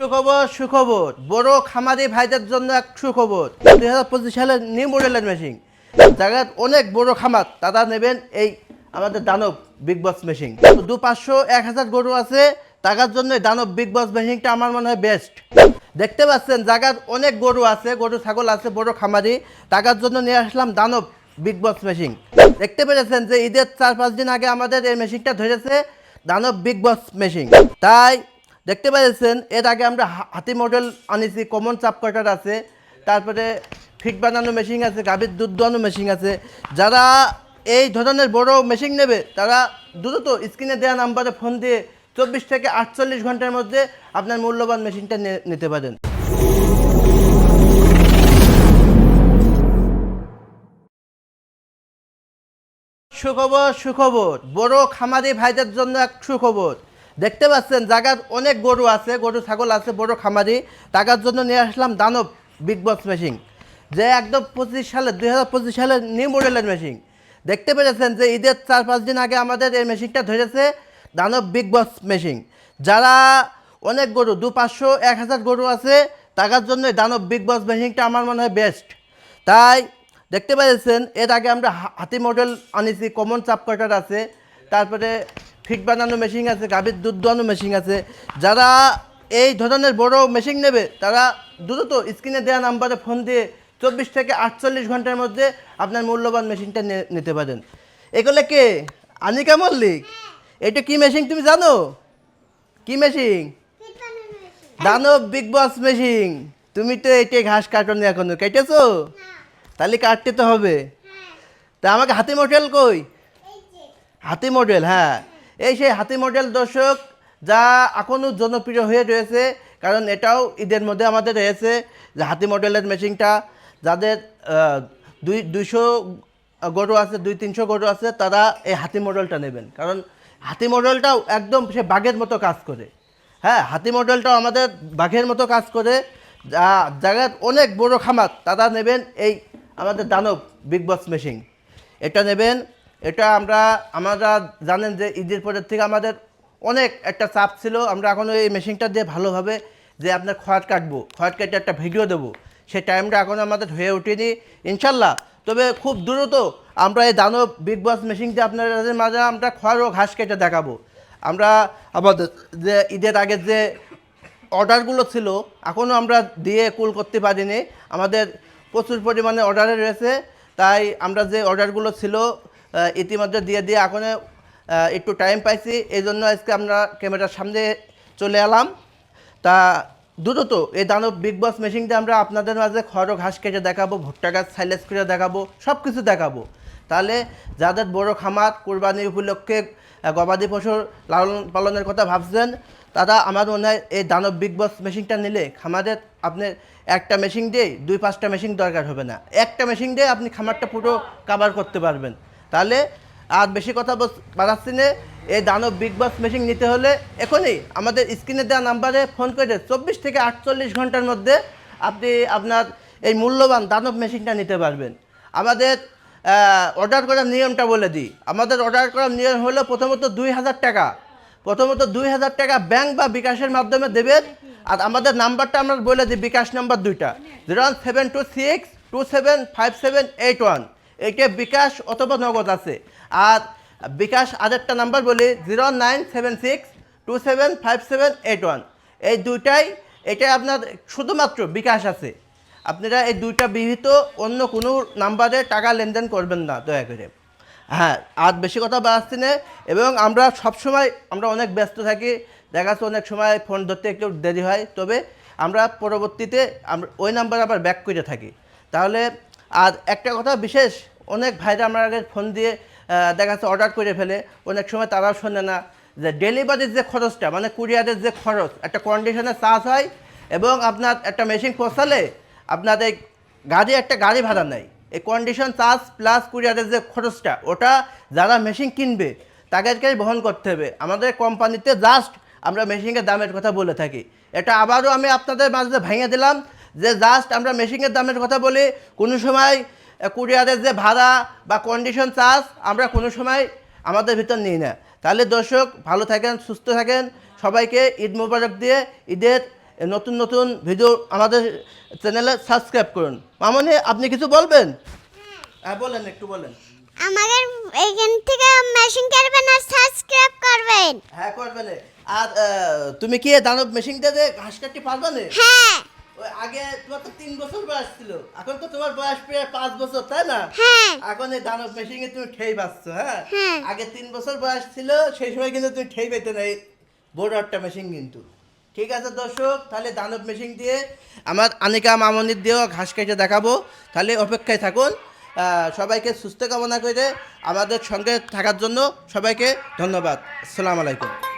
সুখবর সুখবর। বড় খামারি ভাইদের জন্য এক সুখবর। দুই হাজার পঁচিশ সালের নিউ মডেলের মেশিন জায়গায় অনেক বড় খামার, তারা নেবেন এই আমাদের দানব বিগ বস মেশিন দু পাঁচশো এক হাজার গরু আছে টাকার জন্য দানব বিগ বস মেশিনটা আমার মনে হয় বেস্ট দেখতে পাচ্ছেন, জায়গার অনেক গরু আছে, গরু, ছাগল আছে, বড় খামারি। টাকার জন্য নিয়ে আসলাম দানব বিগ বস মেশিন দেখতে পেরেছেন যে ঈদের চার পাঁচ দিন আগে আমাদের এই মেশিনটা ধরেছে দানব বিগ বস মেশিন তাই দেখতে পেরেছেন এর আগে আমরা হাতি মডেল আনিছি কমন চাপ কাটার আছে, তারপরে ফিট বানানো মেশিন আছে, গাভীর দুধ দোয়ানো মেশিন আছে। যারা এই ধরনের বড় মেশিন নেবে, তারা দ্রুত স্ক্রিনে দেওয়া নাম্বারে ফোন দিয়ে চব্বিশ থেকে আটচল্লিশ ঘণ্টার মধ্যে আপনার মূল্যবান মেশিনটা নিতে পারেন। সুখবর সুখবর। বড় খামারি ভাইদের জন্য এক সুখবর। দেখতে পাচ্ছেন, জায়গার অনেক গরু আছে, গরু, ছাগল আছে, বড় খামারি। টাকার জন্য নিয়ে আসলাম দানব বিগ বস মেশিন যে একদম পঁচিশ সালে, দুই হাজার পঁচিশ সালের নিউ মডেলের মেশিন দেখতে পেরেছেন যে ঈদের চার, পাঁচ দিন আগে আমাদের এই মেশিনটা ধরেছে দানব বিগ বস মেশিন যারা অনেক গরু, দু পাঁচশো, এক হাজার গরু আছে, টাকার জন্য দানব বিগ বস মেশিনটা আমার মনে হয় বেস্ট তাই দেখতে পেরেছেন, এর আগে আমরা হাতি মডেল আনিছি কমন চাপ কাটার আছে, তারপরে ফিট বানানো মেশিন আছে গাভীর দুধ দোয়ানো মেশিন আছে। যারা এই ধরনের বড় মেশিন নেবে তারা দ্রুত স্ক্রিনে দেওয়া নাম্বারে ফোন দিয়ে চব্বিশ থেকে আটচল্লিশ ঘণ্টার মধ্যে আপনার মূল্যবান মেশিনটা নিতে পারেন। এগুলো কে? আনিকা মল্লিক। এটা কি মেশিন তুমি জানো? কি মেশিন দানব বিগ বস মেশিন তুমি তো এটাই ঘাস কাটনি এখনও কেটেছো? তাহলে কাটতে তো হবে। তা আমাকে হাতি মডেল কই? হাতি মডেল হ্যাঁ। এই সেই হাতি মডেল দর্শক যা এখনও জনপ্রিয় হয়ে রয়েছে, কারণ এটাও ঈদের মধ্যে আমাদের রয়েছে যে হাতি মডেলের মেশিনটা যাদের দুই, দুইশো গরু আছে, দুই, তিনশো গরু আছে, তারা এই হাতি মডেলটা নেবেন। কারণ হাতি মডেলটাও একদম সে বাঘের মতো কাজ করে। হ্যাঁ হাতি মডেলটাও আমাদের বাঘের মতো কাজ করে। যা জায়গার অনেক বড় খামার, তারা নেবেন এই আমাদের দানব বিগ বস মেশিন এটা নেবেন এটা আমরা আমরা জানেন যে ঈদের পরের থেকে আমাদের অনেক একটা চাপ ছিল। আমরা এখনও এই মেশিনটা দিয়ে ভালোভাবে যে আপনার খয়াট কাটবো খয়াট কেটে একটা ভিডিও দেবো। সেই টাইমটা এখন আমাদের হয়ে ওঠেনি, ইনশাল্লাহ। তবে খুব দ্রুত আমরা এই দানব বিগ বস মেশিন দিয়ে আপনাদের মাঝে আমরা খড় ও ঘাস কেটে দেখাবো। আমরা আমাদের যে ঈদের আগে যে অর্ডারগুলো ছিল, এখনও আমরা দিয়ে কুল করতে পারিনি। আমাদের প্রচুর পরিমাণে অর্ডারে রয়েছে, তাই আমরা যে অর্ডারগুলো ছিল ইতিমধ্যে দিয়ে দিয়ে এখন একটু টাইম পাইছি এই জন্য আজকে আমরা ক্যামেরার সামনে চলে এলাম। তা দ্রুত এই দানব বিগ বস মেশিনটা আমরা আপনাদের মাঝে খড়, ঘাস কেটে দেখাবো, ভুট্টা গাছ সাইলেস করে দেখাবো সব কিছু দেখাবো। তাহলে যাদের বড় খামার, কোরবানি উপলক্ষে গবাদি পশুর লালন পালনের কথা ভাবছেন, তারা আমার মনে হয় এই দানব বিগ বস মেশিনটা নিলে খামারের আপনার একটা মেশিন দিয়ে দুই পাঁচটা মেশিন দরকার হবে না। একটা মেশিন দিয়ে আপনি খামারটা পুরো কাভার করতে পারবেন। তাহলে আর বেশি কথা বাড়াচ্ছি না। এই দানব বিগ বস মেশিন নিতে হলে এখনই আমাদের স্ক্রিনে দেওয়া নাম্বারে ফোন করে চব্বিশ থেকে আটচল্লিশ ঘণ্টার মধ্যে আপনি আপনার এই মূল্যবান দানব মেশিনটা নিতে পারবেন। আমাদের অর্ডার করার নিয়মটা বলে দিই। আমাদের অর্ডার করার নিয়ম হলো প্রথমত দুই হাজার টাকা। প্রথমত দুই হাজার টাকা ব্যাংক বা বিকাশের মাধ্যমে দেবেন। আর আমাদের নাম্বারটা আমরা বলে দিই, বিকাশ নাম্বার দুইটা। Zero one seven two six two seven five seven eight one এইটা বিকাশ অথবা নগদ আছে। আর বিকাশ আরেকটা নাম্বার বলি zero nine seven six two seven five seven eight one. এই দুইটাই এটাই আপনার শুধুমাত্র বিকাশ আছে। আপনারা এই দুইটা বিহিত অন্য কোনো নাম্বারে টাকা লেনদেন করবেন না, দয়া করে। হ্যাঁ আর বেশি কথা বাড়াচ্ছি না। এবং আমরা সবসময়, আমরা অনেক ব্যস্ত থাকি। দেখা যাচ্ছে অনেক সময় ফোন ধরতে একটু দেরি হয়। তবে আমরা পরবর্তীতে, আমরা ওই নাম্বার আবার ব্যাক করে থাকি। তাহলে, আর একটা কথা বিশেষ অনেক ভাইরা আমার আগে ফোন দিয়ে দেখা যাচ্ছে অর্ডার করে ফেলে। অনেক সময় তারাও শোনে না যে ডেলিভারির যে খরচটা মানে কুরিয়ারের যে খরচ, একটা কন্ডিশনে চার্জ হয় এবং আপনার একটা মেশিন পৌঁছালে আপনার এই গাড়ি, একটা গাড়ি ভাড়া নেয়। এই কন্ডিশন চার্জ প্লাস কুরিয়ারের যে খরচটা, ওটা যারা মেশিন কিনবে, তাদেরকেই বহন করতে হবে। আমাদের কোম্পানিতে জাস্ট আমরা মেশিনের দামের কথা বলে থাকি। এটা আবারও আমি আপনাদের মাঝে ভেঙে দিলাম যে জাস্ট আমরা মেশিনের দামের কথা বলি। কোনো সময় কুরিয়ারের যে ভাড়া বা কন্ডিশন চার্জ আমরা কোনো সময় আমাদের ভিতর নিই না। তাহলে দর্শক ভালো থাকেন সুস্থ থাকেন। সবাইকে ঈদ মোবারক দিয়ে ঈদের নতুন নতুন ভিডিও আমাদের চ্যানেলে সাবস্ক্রাইব করুন। মামনি আপনি কিছু বলবেন? হ্যাঁ বলেন একটু বলেন। আমাদের এইখান থেকে মেশিন করবেন আর সাবস্ক্রাইব করবেন। হ্যাঁ করবেন। আর তুমি কি দানব মেশিনটা দিয়ে ঘাস কাটতে পারবে না? হ্যাঁ। আগে তোমার তো তিন বছর বয়স ছিল। এখন তো তোমার বয়স প্রায় পাঁচ বছর তাই না? হ্যাঁ। এখন এই দানব মেশিনে তুমি ঠেই পাচ্ছ হ্যাঁ? হ্যাঁ। আগে তিন বছর বয়স ছিল সেই সময় কিন্তু তুমি ঠেই পেতে না এই বড় একটা মেশিন কিন্তু। ঠিক আছে দর্শক তাহলে দানব মেশিন দিয়ে আমার আনিকা মামনির দিয়েও ঘাস কেটে দেখাবো। তাহলে অপেক্ষায় থাকুন সবাইকে সুস্থ কামনা করে আমাদের সঙ্গে থাকার জন্য সবাইকে ধন্যবাদ। আসসালামু আলাইকুম।